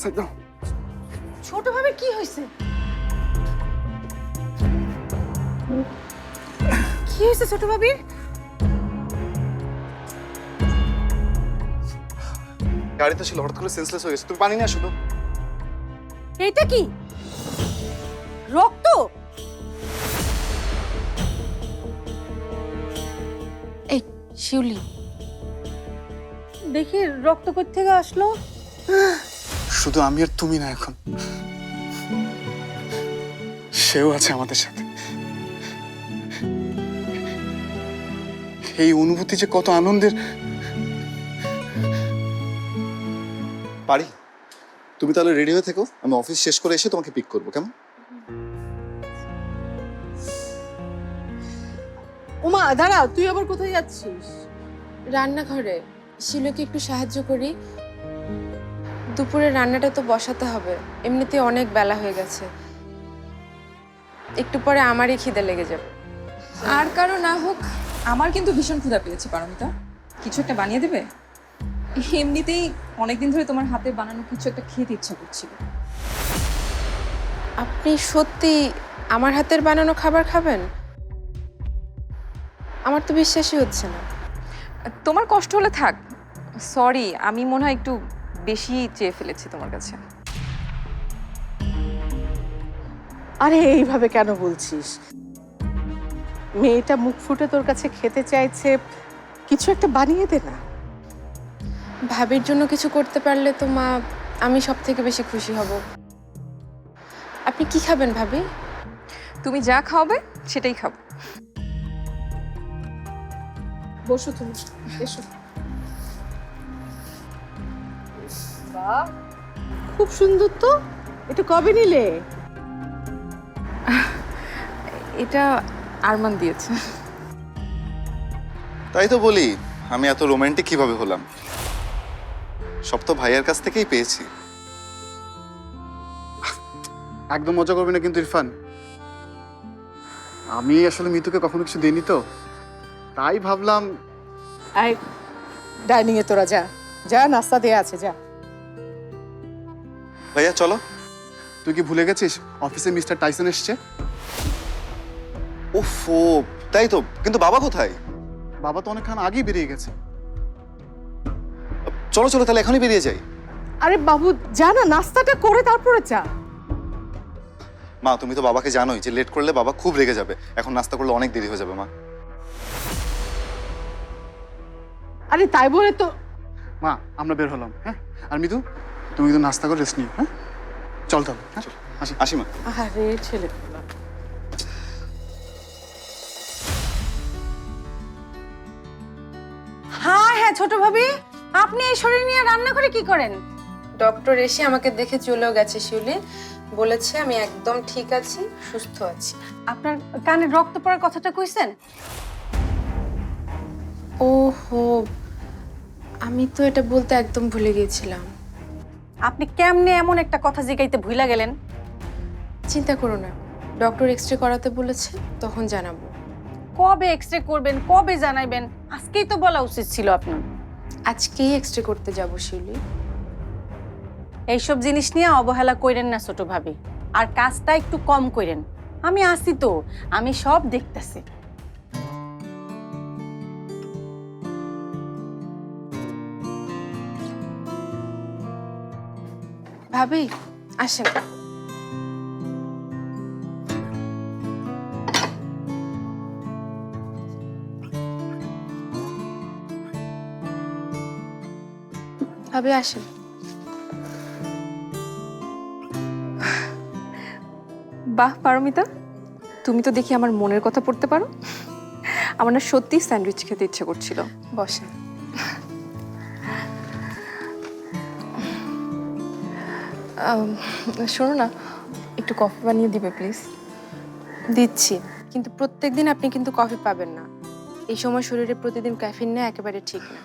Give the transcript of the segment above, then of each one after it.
Side দাও ছোট ভাবে কি হয়েছে? কি হয়েছে ছোট ভাবির? গাড়িতে ছিল হঠাৎ করে সেন্সলেস হয়ে গেছে। তুমি পানি নিয়ে আসো তো। এটা কি? রক্ত? এই শিউলি। দেখি রক্ত থেকে আসলো? শুধু আমি আর তুমি না এখন। সেও আছে আমাদের সাথে। এই অনুভূতি যে কত আনন্দের। পারি? তুমি তাহলে রেডি হয়ে থেকো। আমি অফিস শেষ করে এসে তোমাকে পিক করব কেমন? ওমা দাঁড়া তুই আবার কোথায় যাচ্ছিস? রান্নাঘরে। শিলুকে একটু সাহায্য করি। দুপুরে রান্নাটা তো বসাতে হবে। এমনিতে অনেক বেলা হয়ে গেছে। একটু পরে আমারই খিদে লেগে যাবে। আর কারও না হোক আমার কিন্তু ভীষণ ক্ষুধা পেয়েছে পারমিতা। কিছু একটা বানিয়ে দেবে? এমনিতেই অনেকদিন ধরে তোমার হাতে বানানো কিছু একটা খেতে ইচ্ছা করছিল। আপনি সত্যি আমার হাতের বানানো খাবার খাবেন? আমার তো বিশ্বাসই হচ্ছে না। তোমার কষ্ট হলে থাক। সরি আমি মনে হয় একটু বেশি চেয়ে ফেলেছি তোমার কাছে। আরে এইভাবে কেন বলছিস? মেয়েটা মুখ ফুটে তোর কাছে খেতে চাইছে কিছু একটা বানিয়ে দে না। ভাবির জন্য কিছু করতে পারলে তো মা আমি সব থেকে বেশি খুশি হব। আপনি কি খাবেন ভাবি? তুমি যা খাওয়াবে সেটাই খাব। বসো তুমি এসো। খুব সুন্দর তো? এটা কবে নিলে? এটা আরমান দিয়েছে। তাই তো বলি আমি এত রোমান্টিক কীভাবে হলাম? সব তো ভাইয়ের কাছ থেকেই পেয়েছি। একদম মজা করবে না কিন্তু ইরফান। আমি আসলে মিতুকে কখনো কিছু দিইনি তো। তাই ভাবলাম আই ডাইনিং এ তোরা যা। যা নাস্তা দেয়া আছে যা। ভাইয়া চলো। তুই কি ভুলে গেছিস? অফিসে মিস্টার টাইসন এসছে। ওফো তাই তো। কিন্তু বাবা কোথায়? বাবা তো অনেকক্ষণ আগেই বেরিয়ে গেছে। চলো চলো তাহলে এখনই বেরিয়ে যাই। আরে বাবু যা না নাস্তাটা করে তারপরে যা মা তুমি তো বাবাকে জানোই যে লেট করলে বাবা খুব রেগে যাবে। এখন নাস্তা করলে অনেক দেরি হয়ে যাবে মা। আরে তাই বলে তো মা আমরা বের হলাম হ্যাঁ? আর মিতু? তুমি কিন্তু নাস্তা করে রেস্ট নিও হ্যাঁ? চল তাহলে হ্যাঁ? আসি। আসি মা। আরে ছেলে হ্যাঁ হ্যাঁ ছোট ভাবি আপনি এই শরীর নিয়ে রান্না করে কি করেন? ডক্টর এসে আমাকে দেখে চলেও গেছে শিউলি। বলেছে আমি একদম ঠিক আছি সুস্থ আছি। আপনার কানে রক্ত পড়ার কথাটা কইছেন? ওহো আমি তো এটা বলতে একদম ভুলে গিয়েছিলাম। আপনি কেমনে এমন একটা কথা জিগাইতে ভুইলা গেলেন? চিন্তা করো না। ডক্টর এক্স রে করাতে বলেছে তখন জানাব। কবে এক্স রে করবেন কবে জানাইবেন? আজকেই তো বলা উচিত ছিল আপনার। আজকেই এক্স রে করতে যাব শিউলি। এইসব জিনিস নিয়ে অবহেলা কইরেন না ছোট ভাবি। আর কাজটা একটু কম কইরেন। আমি আসি তো আমি সব দেখতেছি। ভাবি আসেন। ভাবি আসেন। বাহ পারমিতা তুমি তো দেখি আমার মনের কথা পড়তে পারো। আমার না সত্যি স্যান্ডউইচ খেতে ইচ্ছে করছিল। বসেন। শোনো না, একটু কফি বানিয়ে দিবে প্লিজ দিচ্ছি, কিন্তু প্রত্যেকদিন আপনি কিন্তু কফি পাবেন না। এই সময় শরীরে প্রতিদিন ক্যাফিন নেওয়া একেবারে ঠিক না।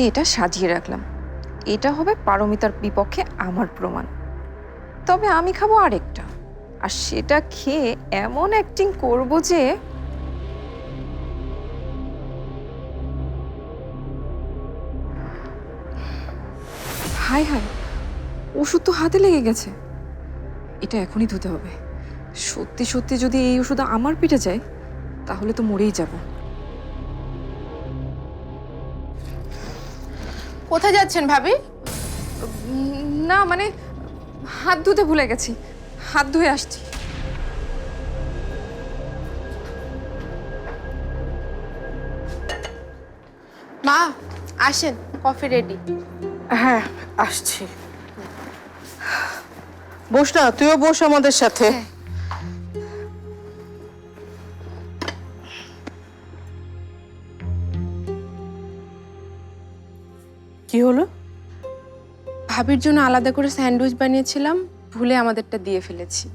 যে এটা সাজিয়ে রাখলাম। এটা হবে পারমিতার বিপক্ষে আমার প্রমাণ। তবে আমি খাব আরেকটা। আর সেটা খেয়ে এমন অ্যাক্টিং করব যে হাই হাই ওষুধ তো হাতে লেগে গেছে। এটা এখনই ধুতে হবে। সত্যি সত্যি যদি এই ওষুধ আমার পিঠে যায়, তাহলে তো মরেই যাব। কোথায় যাচ্ছেন ভাবি? না মানে হাত ধুতে ভুলে গেছি। হাত ধুয়ে আসছি। মা আসেন কফি রেডি হ্যাঁ আসছি। বস না তুইও বস আমাদের সাথে। ভাবির জন্য আলাদা করে স্যান্ডউইচ বানিয়েছিলাম, ভুলে আমাদেরটা দিয়ে ফেলেছি।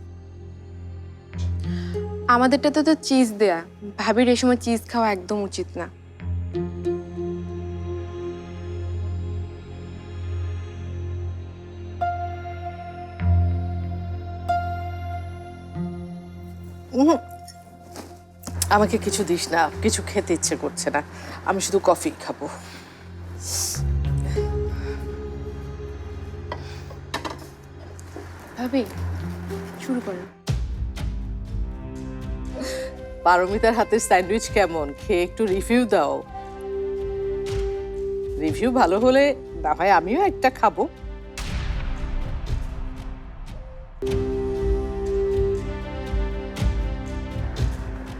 আমাদেরটাতে তো চিজ দেয়া, ভাবির এই সময় চিজ খাওয়া একদম উচিত না। আমাকে কিছু দিস না, কিছু খেতে ইচ্ছে করছে না। আমি শুধু কফি খাব। ভাবি শুরু করুন পারমিতার হাতের স্যান্ডউইচ কেমন? খেয়ে একটু রিভিউ দাও। রিভিউ ভালো হলে না হয় আমিও একটা খাব।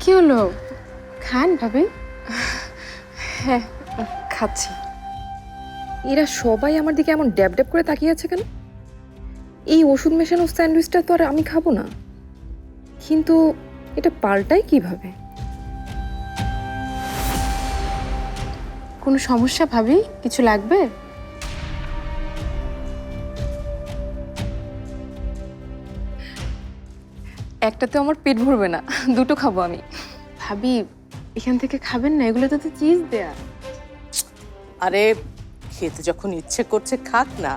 কি হলো? খান ভাবি? হ্যাঁ খাচ্ছি। এরা সবাই আমার দিকে এমন ড্যাব ড্যাব করে তাকিয়ে আছে কেন? এই ওষুধ মেশানো স্যান্ডউইচটা তো আর আমি খাব না। কিন্তু এটা পাল্টাই কীভাবে? কোনো সমস্যা ভাবি? কিছু লাগবে? একটাতে আমার পেট ভরবে না, দুটো খাব আমি। ভাবি, এখান থেকে খাবেন না এগুলো তো চিজ দেয়া। আরে, খেতে যখন ইচ্ছে করছে, খাক না।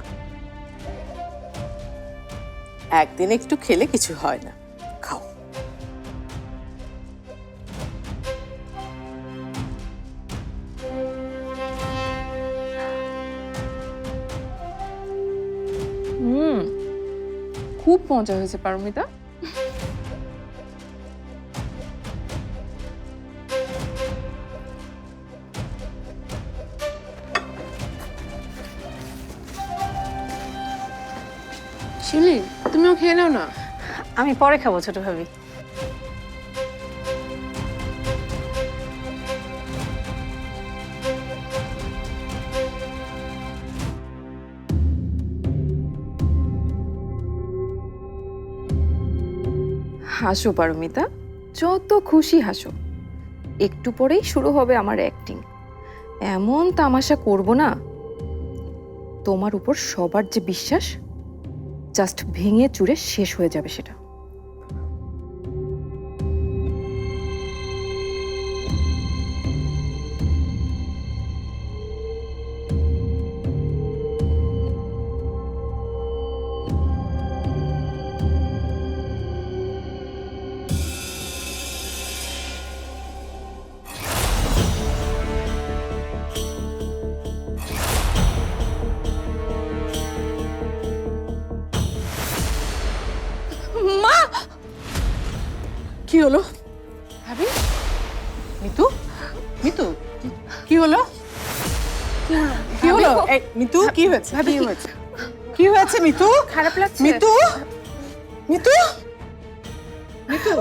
একদিন একটু খেলে কিছু হয় না। খাও। হুম খুব মজা হয়েছে পারমিতা। না। আমি পরে খাব ছোট ভাবি। হাসো পারমিতা, যত খুশি হাসো। একটু পরেই শুরু হবে আমার অ্যাক্টিং এমন তামাশা করব না, তোমার উপর সবার যে বিশ্বাস জাস্ট ভেঙে চুরে শেষ হয়ে যাবে সেটা। কি হলো? ভাবি? মিতু? মিতু কি- হলো? কি হলো? এই, মিতু কি হয়েছে? কি হয়েছে? কি হয়েছে মিতু? খারাপ লাগছে? মিতু? মিতু? মিতু?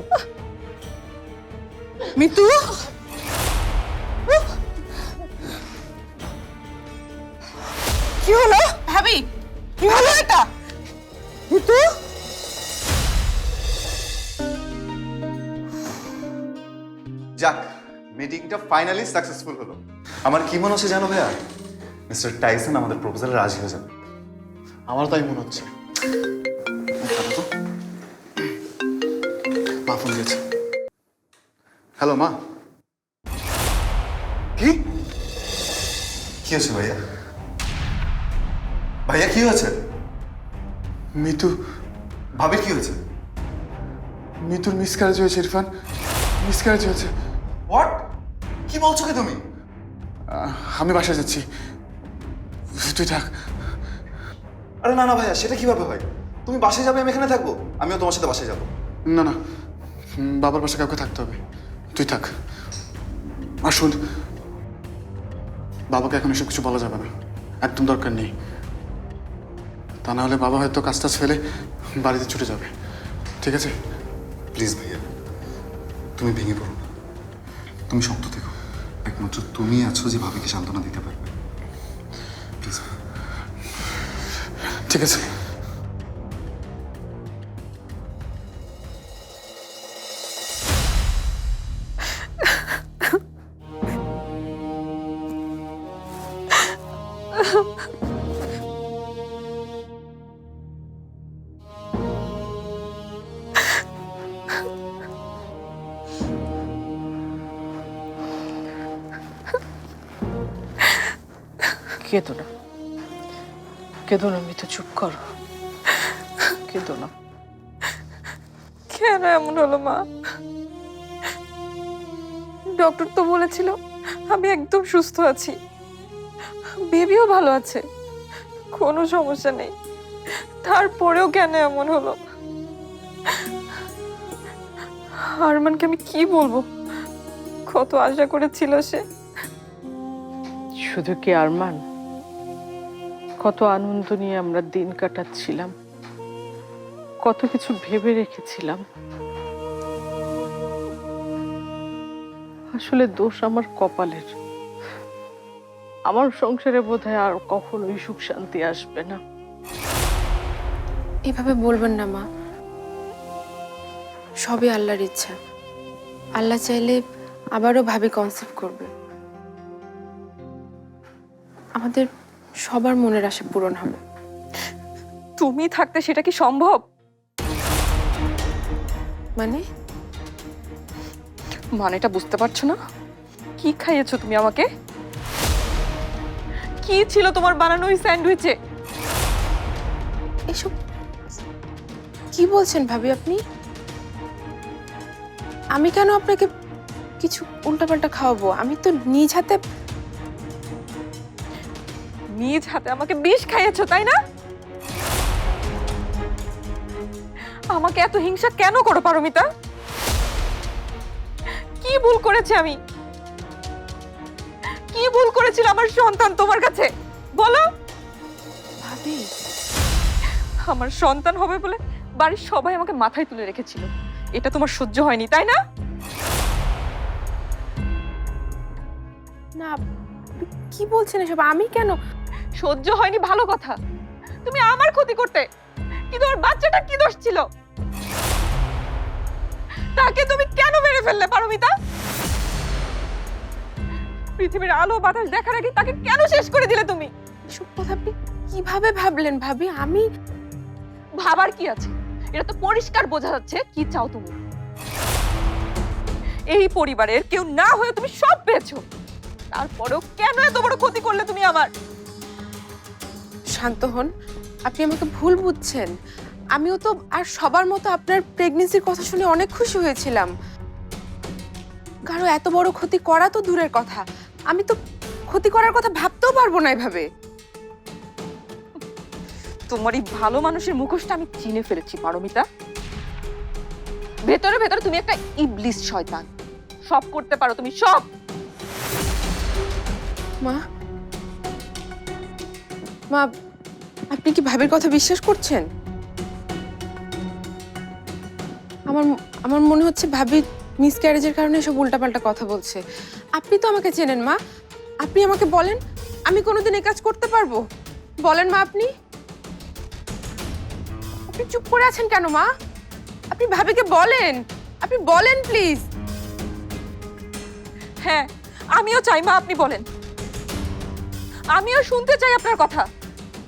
মিতু? কি হলো? ভাবি? কি হলো এটা? মিতু? যাক মিটিংটা ফাইনালি সাকসেসফুল হলো। আমার কি মনে হচ্ছে জানো ভাইয়া? মিস্টার টাইসন আমাদের প্রপোজালে রাজি হয়ে যাবে। আমারও তাই মনে হচ্ছে। মা ফোন দিয়েছে। হ্যালো মা। কি? কি হয়েছে ভাইয়া? ভাইয়া কি হয়েছে? মিতু। ভাবির কি হয়েছে? মিতুর মিসক্যারেজ হয়েছে ইরফান। মিসক্যারেজ হয়েছে। হোয়াট কি বলছো কি তুমি? আমি বাসায় যাচ্ছি। তুই থাক। আরে না না ভাইয়া সেটা কীভাবে হয়? তুমি বাসায় যাবে আমি এখানে থাকব। আমিও তোমার সাথে বাসায় যাব। না না। বাবার পাশে কাউকে থাকতে হবে। তুই থাক। আর শোন বাবাকে এখন এসব কিছু বলা যাবে না। একদম দরকার নেই। তা না হলে বাবা হয়তো কাজ টাজ ফেলে বাড়িতে ছুটে যাবে। ঠিক আছে? প্লিজ ভাইয়া তুমি ভেঙে পড়ো। তুমি শক্ত থেকো। একমাত্র তুমি আছো যে ভাবিকে সান্ত্বনা দিতে পারবে। প্লিজ। ঠিক আছে। কেঁদো না। কেঁদো না মিতু চুপ করো। কেঁদো না। কেন এমন হলো মা? ডক্টর তো বলেছিল আমি একদম সুস্থ আছি। বেবিও ভালো আছে। কোনো সমস্যা নেই। তারপরেও কেন এমন হলো? আরমানকে আমি কি বলব? কত আশা করেছিল সে। শুধু কি আরমান? কত আনন্দ নিয়ে আমরা দিন কাটাচ্ছিলাম। কত কিছু ভেবে রেখেছিলাম। আসলে দোষ আমার কপালের। আমার সংসারে বোধহয় আর কখনোই সুখ শান্তি আসবে না। এভাবে বলবেন না, মা। সবই আল্লাহর ইচ্ছা। আল্লাহ চাইলে আবারও ভাবি কনসেপ্ট করবে। আমাদের সবার মনের আশা পূরণ হবে। তুমি থাকতে সেটা কি সম্ভব? মানে? মানেটা বুঝতে পারছ না? কি খাইয়েছো তুমি আমাকে? কি ছিল তোমার বানানো ওই স্যান্ডউইচে? এসব কি বলছেন ভাবি আপনি? আমি কেন আপনাকে কিছু উল্টাপাল্টা খাওয়াবো? আমি তো নিজ হাতে নিজ হাতে আমাকে বিষ খাইয়েছো, তাই না? আমাকে এত হিংসা কেন করো, পারমিতা? কি ভুল করেছি আমি? কি ভুল করেছিল আমার সন্তান তোমার কাছে? বলো। আমার সন্তান হবে বলে বাড়ির সবাই আমাকে মাথায় তুলে রেখেছিল। এটা তোমার সহ্য হয়নি, তাই না? না কি বলছেন এসব? আমি কেন? সহ্য হয়নি ভালো কথা। তুমি আমার ক্ষতি করতে। কিন্তু ওর বাচ্চাটা কি দোষ ছিল? তাকে তুমি কেন মেরে ফেললে পারমিতা? পৃথিবীর আলো বাতাস দেখার আগে তাকে কেন শেষ করে দিলে তুমি? এসব কথা আপনি কীভাবে ভাবলেন ভাবি? আমি ভাবার কি আছে? এটা তো পরিষ্কার বোঝা যাচ্ছে কি চাও তুমি? এই পরিবারের কেউ না হয়ে তুমি সব পেয়েছ। তারপরেও কেন এত বড় ক্ষতি করলে তুমি আমার? শান্ত হন। আপনি আমাকে ভুল বুঝছেন। আমিও তো আর সবার মতো আপনার প্রেগনেন্সির কথা শুনে অনেক খুশি হয়েছিলাম। কারও এত বড় ক্ষতি করা তো দূরের কথা। আমি তো ক্ষতি করার কথা ভাবতেও পারব না এভাবে। তোমার এই ভালো মানুষের মুখোশটা আমি চিনে ফেলেছি পারমিতা। ভেতরে ভেতরে তুমি একটা ইবলিস শয়তান। সব করতে পারো তুমি সব! মা? মা আপনি কি ভাবির কথা বিশ্বাস করছেন? আমার আমার মনে হচ্ছে ভাবি মিসক্যারেজের কারণে সব উল্টাপাল্টা কথা বলছে। আপনি তো আমাকে চেনেন, মা। আপনি আমাকে বলেন, আমি কোনোদিন এই কাজ করতে পারব? বলেন, মা, আপনি। আপনি চুপ করে আছেন কেন, মা? আপনি ভাবিকে বলেন। আপনি বলেন প্লিজ হ্যাঁ আমিও চাই, মা, আপনি বলেন। আমিও শুনতে চাই আপনার কথা।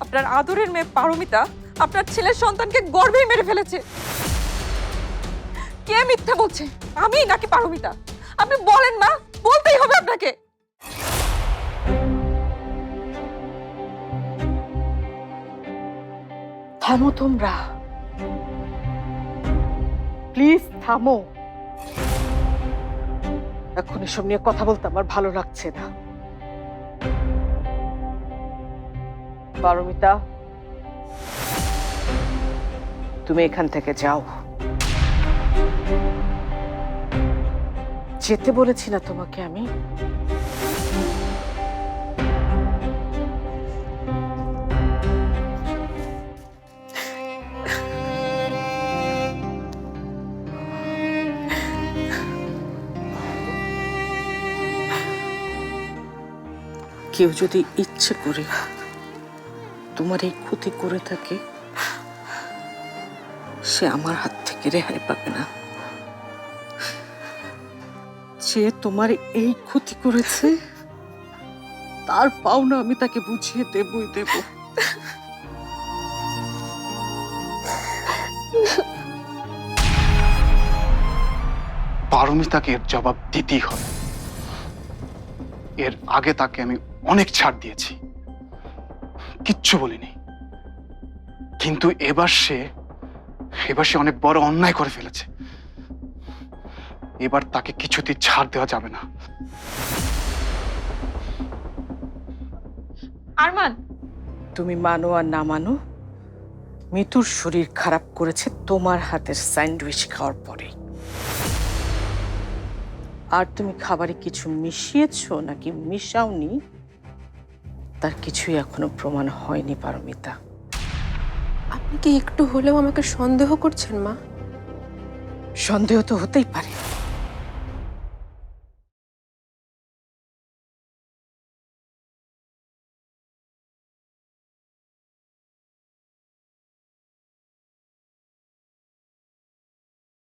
আপনার আদরের মেয়ে পারমিতা আপনার ছেলের সন্তানকে গর্বেই মেরে ফেলেছে। কে মিথ্যা বলছে? আমি নাকি পারমিতা? আপনি বলেন মা, বলতেই হবে আপনাকে। থামো তোমরা। প্লিজ থামো। এখন এসব নিয়ে কথা বলতে আমার ভালো লাগছে না। পারমিতা। তুমি এখান থেকে যাও। যেতে বলেছি না তোমাকে আমি। কেউ যদি ইচ্ছে করে তোমার এই ক্ষতি করে থাকে, সে আমার হাত থেকে রেহাই পাবে না। যে তোমার এই ক্ষতি করেছে, তার পাওনা আমি তাকে বুঝিয়ে দেবই দেব। পারমিতাকে এর জবাব দিতেই হবে। এর আগে তাকে আমি অনেক ছাড় দিয়েছি। কিচ্ছু বলিনি। কিন্তু এবার সে এবার সে অনেক বড় অন্যায় করে ফেলেছে। এবার তাকে কিছুতেই ছাড় দেওয়া যাবে না। আরমান! তুমি মানো আর না মানো মিতুর শরীর খারাপ করেছে তোমার হাতের স্যান্ডউইচ খাওয়ার পরে আর তুমি খাবারে কিছু মিশিয়েছো নাকি মিশাওনি? তার কিছুই এখনও প্রমাণ হয়নি পারমিতা। আপনি কি একটু হলেও আমাকে সন্দেহ করছেন মা? সন্দেহ তো হতেই পারে।